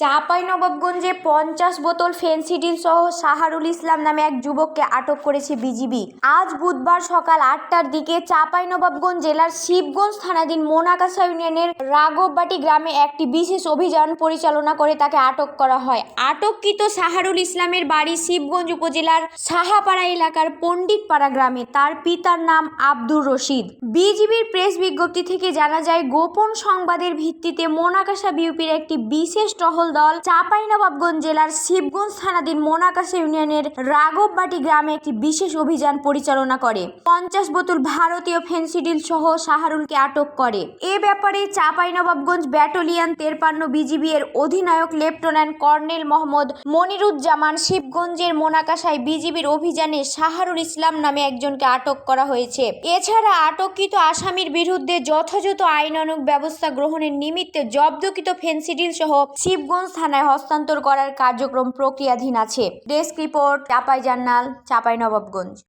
চাঁপাইনবাবগঞ্জে পঞ্চাশ বোতল ফেন্সিডিল সহ সাহারুল ইসলাম নামে এক যুবককে আটক করেছে বিজিবি। আজ বুধবার সকাল আটটার দিকে চাঁপাইনবাবগঞ্জ জেলার শিবগঞ্জ থানাধীন মোনাকাছা ইউনিয়নের রাঘববাটি গ্রামে একটি বিশেষ অভিযান পরিচালনা করে তাকে আটক করা হয়। আটককৃত সাহারুল ইসলামের বাড়ি শিবগঞ্জ উপজেলার সাহাপাড়া এলাকার পণ্ডিতপাড়া গ্রামে। তার পিতার নাম আব্দুর রশিদ। বিজিবির প্রেস বিজ্ঞপ্তি থেকে জানা যায়, গোপন সংবাদের ভিত্তিতে মোনাকাশা বিউপির একটি বিশেষ টহল দল চাঁপাইনবাবগঞ্জ জেলার শিবগঞ্জ থানাধীন মোনাকাশা ইউনিয়নের রাঘববাটি গ্রামে একটি বিশেষ অভিযান পরিচালনা করে। পঞ্চাশ বোতল ভারতীয় ফেন্সিডিল সহ শাহরুলকে আটক করে। এ ব্যাপারে চাঁপাইনবাবগঞ্জ ব্যাটালিয়ন তেরপান্ন বিজিবি এর অধিনায়ক লেফটেন্যান্ট কর্নেল মোহাম্মদ মনিরুজ্জামান শিবগঞ্জের মোনাকাশায় বিজিবির অভিযানে শাহারুল ইসলাম নামে একজনকে আটক করা হয়েছে। এছাড়া আটককৃত আসামির বিরুদ্ধে যথাযথ আইনানুগ ব্যবস্থা গ্রহণের নিমিত্তে জব্দকৃত ফেন্সিডিল সহ শিবগঞ্জ থানায় হস্তান্তর করার কার্যক্রম প্রক্রিয়াধীন আছে। Desk report Chapai journal Chapai Nawabganj.